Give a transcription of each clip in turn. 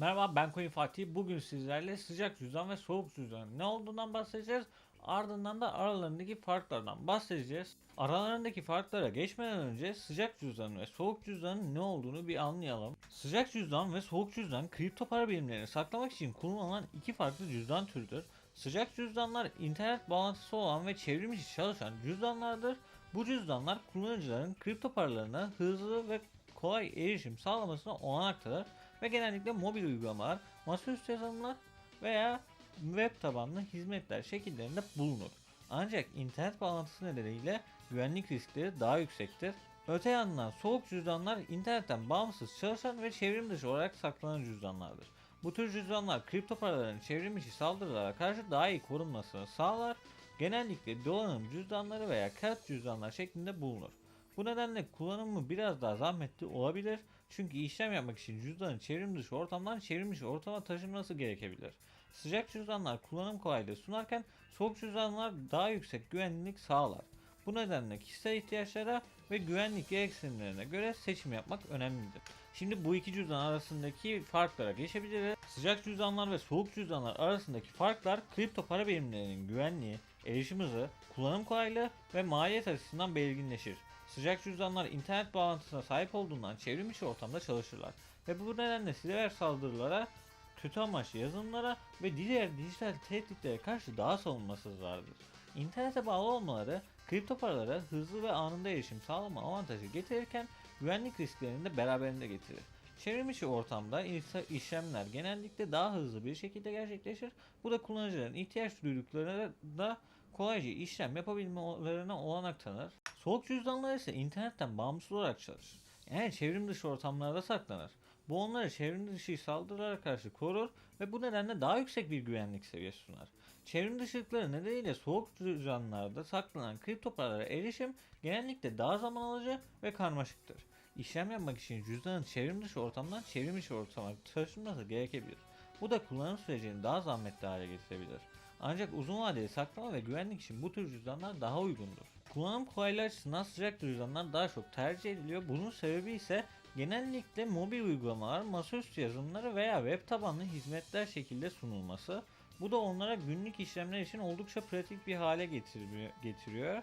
Merhaba ben Koyun Fatih. Bugün sizlerle sıcak cüzdan ve soğuk cüzdanın ne olduğundan bahsedeceğiz. Ardından da aralarındaki farklardan bahsedeceğiz. Aralarındaki farklara geçmeden önce sıcak cüzdanın ve soğuk cüzdanın ne olduğunu bir anlayalım. Sıcak cüzdan ve soğuk cüzdan kripto para birimlerini saklamak için kullanılan iki farklı cüzdan türüdür. Sıcak cüzdanlar internet bağlantısı olan ve çevrim içi çalışan cüzdanlardır. Bu cüzdanlar kullanıcıların kripto paralarına hızlı ve kolay erişim sağlamasına olanak tanır ve genellikle mobil uygulamalar, masaüstü yazılımlar veya web tabanlı hizmetler şekillerinde bulunur. Ancak internet bağlantısı nedeniyle güvenlik riskleri daha yüksektir. Öte yandan soğuk cüzdanlar internetten bağımsız çalışan ve çevrim dışı olarak saklanan cüzdanlardır. Bu tür cüzdanlar kripto paraların çevrim içi saldırılara karşı daha iyi korunmasını sağlar. Genellikle dolanım cüzdanları veya kağıt cüzdanlar şeklinde bulunur. Bu nedenle kullanımı biraz daha zahmetli olabilir. Çünkü işlem yapmak için cüzdanın çevrim dışı ortamdan çevrim içi ortama taşınması gerekebilir. Sıcak cüzdanlar kullanım kolaylığı sunarken soğuk cüzdanlar daha yüksek güvenlik sağlar. Bu nedenle kişisel ihtiyaçlara ve güvenlik gereksinimlerine göre seçim yapmak önemlidir. Şimdi bu iki cüzdan arasındaki farklara geçebiliriz. Sıcak cüzdanlar ve soğuk cüzdanlar arasındaki farklar kripto para birimlerinin güvenliği, erişim hızı, kullanım kolaylığı ve maliyet açısından belirginleşir. Sıcak cüzdanlar internet bağlantısına sahip olduğundan çevrim içi ortamda çalışırlar ve bu nedenle siber saldırılara, kötü amaçlı yazılımlara ve diğer dijital tehditlere karşı daha savunmasızlardır. İnternete bağlı olmaları kripto paralara hızlı ve anında erişim sağlama avantajı getirirken güvenlik risklerini de beraberinde getirir. Çevrim içi ortamda işlemler genellikle daha hızlı bir şekilde gerçekleşir. Bu da kullanıcıların ihtiyaç duyduklarında kolayca işlem yapabilmelerine olanak tanır. Soğuk cüzdanlar ise internetten bağımsız olarak çalışır. Yani çevrim dışı ortamlarda saklanır. Bu onları çevrim dışı saldırılara karşı korur ve bu nedenle daha yüksek bir güvenlik seviyesi sunar. Çevrim dışılıkları nedeniyle soğuk cüzdanlarda saklanan kripto paralara erişim genellikle daha zaman alıcı ve karmaşıktır. İşlem yapmak için cüzdanın çevrim dışı ortamdan çevrim içi ortama taşınması gerekebilir. Bu da kullanım sürecini daha zahmetli hale getirebilir. Ancak uzun vadeli saklama ve güvenlik için bu tür cüzdanlar daha uygundur. Kullanım kolaylığı açısından sıcak cüzdanlar daha çok tercih ediliyor. Bunun sebebi ise genellikle mobil uygulamalar, masaüstü yazılımları veya web tabanlı hizmetler şekilde sunulması. Bu da onlara günlük işlemler için oldukça pratik bir hale getiriyor.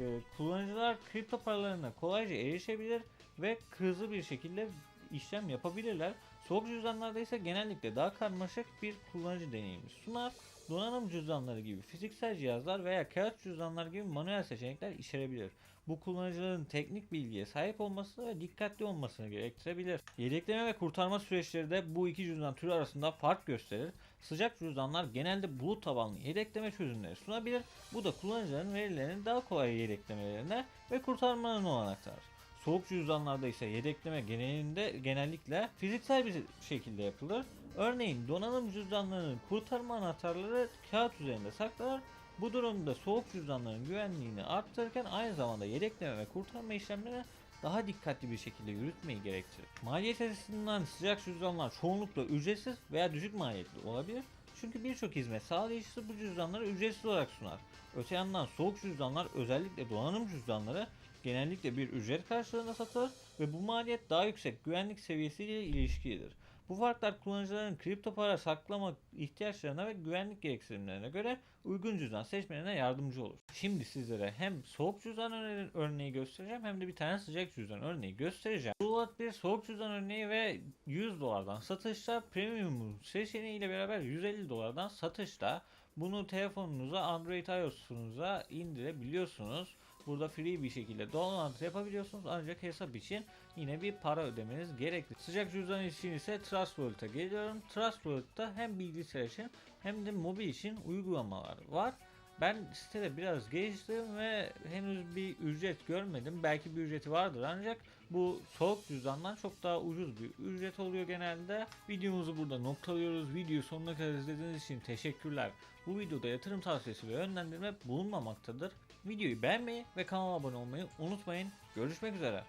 Ee, kullanıcılar kripto paralarına kolayca erişebilir ve hızlı bir şekilde işlem yapabilirler. Soğuk cüzdanlarda ise genellikle daha karmaşık bir kullanıcı deneyimi sunar. Donanım cüzdanları gibi fiziksel cihazlar veya kağıt cüzdanlar gibi manuel seçenekler içerebilir. Bu kullanıcıların teknik bilgiye sahip olması ve dikkatli olmasını gerektirebilir. Yedekleme ve kurtarma süreçleri de bu iki cüzdan türü arasında fark gösterir. Sıcak cüzdanlar genelde bulut tabanlı yedekleme çözümleri sunabilir. Bu da kullanıcıların verilerini daha kolay yedeklemelerine ve kurtarmalarına olanak tanır. Soğuk cüzdanlarda ise yedekleme genelinde genellikle fiziksel bir şekilde yapılır. Örneğin donanım cüzdanlarının kurtarma anahtarları kağıt üzerinde saklanır. Bu durumda soğuk cüzdanların güvenliğini arttırırken aynı zamanda yedekleme ve kurtarma işlemlerini daha dikkatli bir şekilde yürütmeyi gerektirir. Maliyet açısından sıcak cüzdanlar çoğunlukla ücretsiz veya düşük maliyetli olabilir. Çünkü birçok hizmet sağlayıcısı bu cüzdanları ücretsiz olarak sunar. Öte yandan soğuk cüzdanlar özellikle donanım cüzdanları genellikle bir ücret karşılığında satılır ve bu maliyet daha yüksek güvenlik seviyesiyle ilişkilidir. Bu farklar kullanıcıların kripto para saklama ihtiyaçlarına ve güvenlik gereksinimlerine göre uygun cüzdan seçmelerine yardımcı olur. Şimdi sizlere hem soğuk cüzdan örneği göstereceğim hem de bir tane sıcak cüzdan örneği göstereceğim. Bu bir soğuk cüzdan örneği ve 100 dolardan satışta premium seçeneğiyle beraber 150 dolardan satışta. Bunu telefonunuza Android iOS'unuza indirebiliyorsunuz. Burada free bir şekilde download yapabiliyorsunuz ancak hesap için yine bir para ödemeniz gerekli. Sıcak cüzdan için ise Trust Wallet'a geliyorum. Trust Wallet'ta hem bilgisayar için hem de mobil için uygulamalar var. Ben sitede biraz geçtim ve henüz bir ücret görmedim. Belki bir ücreti vardır ancak bu soğuk cüzdandan çok daha ucuz bir ücret oluyor genelde. Videomuzu burada noktalıyoruz. Videoyu sonuna kadar izlediğiniz için teşekkürler. Bu videoda yatırım tavsiyesi ve yönlendirme bulunmamaktadır. Videoyu beğenmeyi ve kanala abone olmayı unutmayın. Görüşmek üzere.